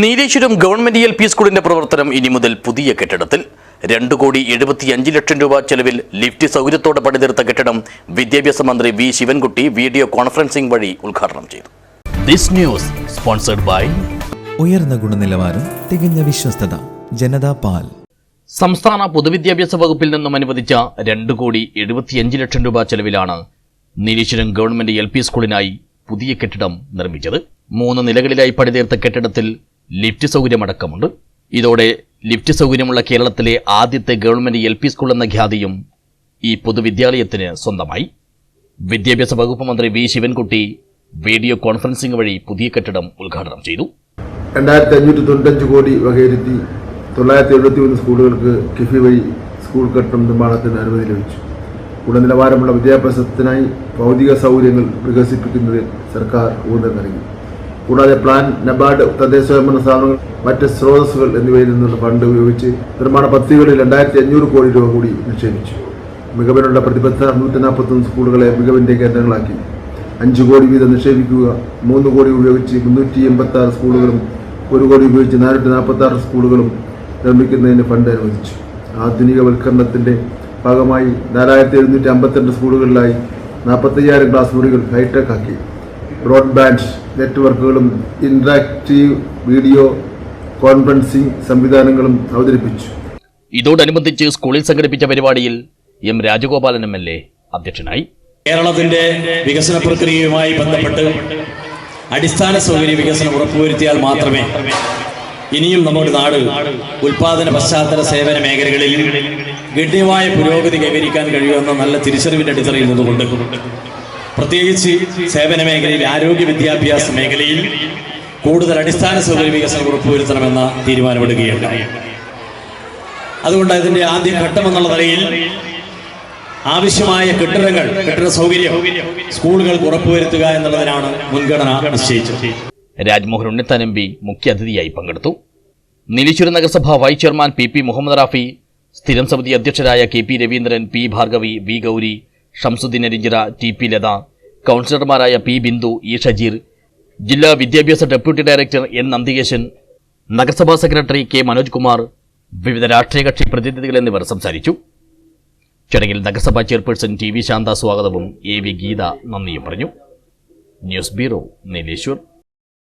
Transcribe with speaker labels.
Speaker 1: Nileshwaram government L P സ്കൂളിന്റെ പ്രവർത്തനം ഇനി മുതൽ പുതിയ കെട്ടിടത്തിൽ. രണ്ട് കോടി എഴുപത്തിയഞ്ച് ലക്ഷം രൂപ ചെലവിൽ ലിഫ്റ്റ് സൗകര്യത്തോടെ പണിതീർത്ത കെട്ടിടം വിദ്യാഭ്യാസ മന്ത്രി വി ശിവൻകുട്ടി വീഡിയോ കോൺഫറൻസിംഗ് വഴി ഉദ്ഘാടനം ചെയ്തു. ദിസ് ന്യൂസ് സ്പോൺസർഡ് ബൈ
Speaker 2: ഉയർന്ന ഗുണനിലവാരം തികഞ്ഞ വിശ്വസ്തത ജനതാ പാൽ.
Speaker 1: സംസ്ഥാന പൊതുവിദ്യാഭ്യാസ വകുപ്പിൽ നിന്നും അനുവദിച്ച രണ്ട് കോടി എഴുപത്തിയഞ്ച് ലക്ഷം രൂപ ചെലവിലാണ് നീലേശ്വരം ഗവൺമെന്റ് എൽ പി സ്കൂളിനായി പുതിയ കെട്ടിടം നിർമ്മിച്ചത്. മൂന്ന് നിലകളിലായി പണിതീർത്ത കെട്ടിടത്തിൽ ലിഫ്റ്റ് സൗകര്യമടക്കമുണ്ട്. ഇതോടെ ലിഫ്റ്റ് സൗകര്യമുള്ള കേരളത്തിലെ ആദ്യത്തെ ഗവൺമെന്റ് എൽ പി സ്കൂൾ എന്ന ഖ്യാതിയും ഈ പൊതുവിദ്യാലയത്തിന് സ്വന്തമായി. വിദ്യാഭ്യാസ വകുപ്പ് മന്ത്രി വി ശിവൻകുട്ടി വീഡിയോ കോൺഫറൻസിംഗ് വഴി പുതിയ കെട്ടിടം ഉദ്ഘാടനം ചെയ്തു.
Speaker 3: രണ്ടായിരത്തി അഞ്ഞൂറ്റി തൊണ്ണൂറ്റഞ്ച് കോടി വകയിരുത്തി തൊള്ളായിരത്തി എഴുപത്തി മൂന്ന് സ്കൂളുകൾക്ക് കിഫി വഴി സ്കൂൾ കെട്ടിടം നിർമ്മാണത്തിന് അനുമതി ലഭിച്ചു. ഗുണനിലവാരമുള്ള വിദ്യാഭ്യാസത്തിനായി ഭൗതിക സൗകര്യങ്ങൾ വികസിപ്പിക്കുന്നതിൽ സർക്കാർ ഊന്നൽ നൽകി. കൂടാതെ പ്ലാൻ നബാർഡ് തദ്ദേശ സ്വയംഭരണ സ്ഥാപനങ്ങൾ മറ്റ് സ്രോതസ്സുകൾ എന്നിവയിൽ നിന്നുള്ള ഫണ്ട് ഉപയോഗിച്ച് നിർമ്മാണ പദ്ധതികളിൽ രണ്ടായിരത്തി അഞ്ഞൂറ് കോടി രൂപ കൂടി നിക്ഷേപിച്ചു. മികവിനുള്ള പ്രതിബദ്ധ നൂറ്റി നാൽപ്പത്തൊന്ന് സ്കൂളുകളെ മികവിന്റെ കേന്ദ്രങ്ങളാക്കി. അഞ്ച് കോടി വീതം നിക്ഷേപിക്കുക മൂന്ന് കോടി ഉപയോഗിച്ച് മുന്നൂറ്റി എൺപത്തി ആറ് സ്കൂളുകളും ഒരു കോടി ഉപയോഗിച്ച് നാനൂറ്റി നാൽപ്പത്തി ആറ് സ്കൂളുകളും നിർമ്മിക്കുന്നതിന് ഫണ്ട് അനുവദിച്ചു. ആധുനികവൽക്കരണത്തിന്റെ ഭാഗമായി നാലായിരത്തി എഴുന്നൂറ്റി അമ്പത്തിരണ്ട് സ്കൂളുകളിലായി നാൽപ്പത്തയ്യായിരം ക്ലാസ് മുറികൾ ഹൈടെക് ആക്കി ബ്രോഡ്ബാൻഡ് നെറ്റ്വർക്കുകളും ഇന്ററാക്റ്റീവ് വീഡിയോ കോൺഫറൻസിംഗ് സംവിധാനങ്ങളും അവതരിപ്പിച്ചു.
Speaker 1: ഇതോടനുബന്ധിച്ച് സ്കൂളിൽ സംഘടിപ്പിച്ച പരിപാടിയിൽ M Rajagopalan M L A അധ്യക്ഷനായി.
Speaker 4: കേരളത്തിന്റെ വികസന പ്രക്രിയയുമായി ബന്ധപ്പെട്ട് അടിസ്ഥാന സൗകര്യ വികസനം ഉറപ്പുവരുത്തിയാൽ മാത്രമേ ഇനിയും നമ്മുടെ നാട് ഉൽപാദന പശ്ചാത്തല സേവന മേഖലകളിൽ ഗണ്യമായ പുരോഗതി കൈവരിക്കാൻ കഴിയുമെന്ന നല്ല തിരിച്ചറിവിന്റെ അടിത്തറയിൽ നിന്നുകൊണ്ട് പ്രത്യേകിച്ച് സേവന മേഖലയിൽ ആരോഗ്യ വിദ്യാഭ്യാസ മേഖലയിൽ കൂടുതൽ അടിസ്ഥാന സൗകര്യ വികസനം ഉറപ്പുവരുത്തണമെന്ന തീരുമാനമെടുക്കുകയുണ്ടായി. അതുകൊണ്ട് അതിന്റെ ആദ്യ ഘട്ടം എന്നുള്ള നിലയിൽ ആവശ്യമായ കെട്ടിടങ്ങൾ കെട്ടിട സൗകര്യം സ്കൂളുകൾക്ക് ഉറപ്പുവരുത്തുക എന്നുള്ളതിനാണ് മുൻഗണന നിശ്ചയിച്ചത്.
Speaker 1: രാജ്മോഹൻ ഉണ്ണിത്താൻ എം പി മുഖ്യാതിഥിയായി പങ്കെടുത്തു. നീലേശ്വരം നഗരസഭ vice chairman P P Muhammad Rafi സ്ഥിരം സമിതി അധ്യക്ഷരായ K P Raveendran P Bhargavi V Gauri Shamsuddin Arinchira T P Latha. കൗൺസിലർമാരായ പി. ബിന്ദു ഇ. ഷജീർ. ജില്ലാ വിദ്യാഭ്യാസ ഡെപ്യൂട്ടി ഡയറക്ടർ എൻ. നന്ദികേശൻ. നഗരസഭാ സെക്രട്ടറി കെ. മനോജ് കുമാർ. വിവിധ രാഷ്ട്രീയ കക്ഷി പ്രതിനിധികൾ എന്നിവർ സംസാരിച്ചു. ചടങ്ങിൽ നഗരസഭാ ചെയർപേഴ്സൺ ടി വി ശാന്ത സ്വാഗതവും എ. വി. ഗീത നന്ദിയും പറഞ്ഞു. News bureau Nileshwar.